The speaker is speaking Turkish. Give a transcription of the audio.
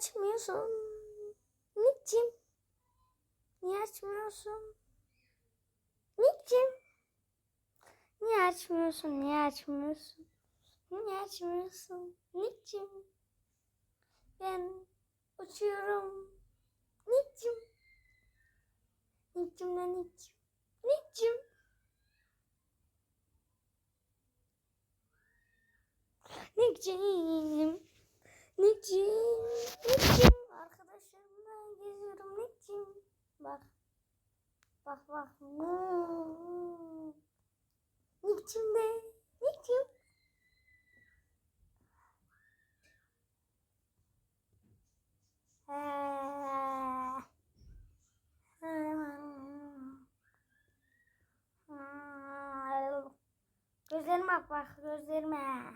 açmıyorsun? Nick'cim. Niye açmıyorsun? Nick'cim. Niye açmıyorsun? Niye açmıyorsun? Niye açmıyorsun? Nick'cim. Ben uçuyorum. Nick'cim. Nick'cim Nick'cim. Nick'cim. Nick'cim. Nick'cim. Nick'cim. Arkadaşlarımla geziyorum Nick'cim. Bak. Bak bak. Nick'cim de. Hmm. Gözlerime bak bak gözlerime.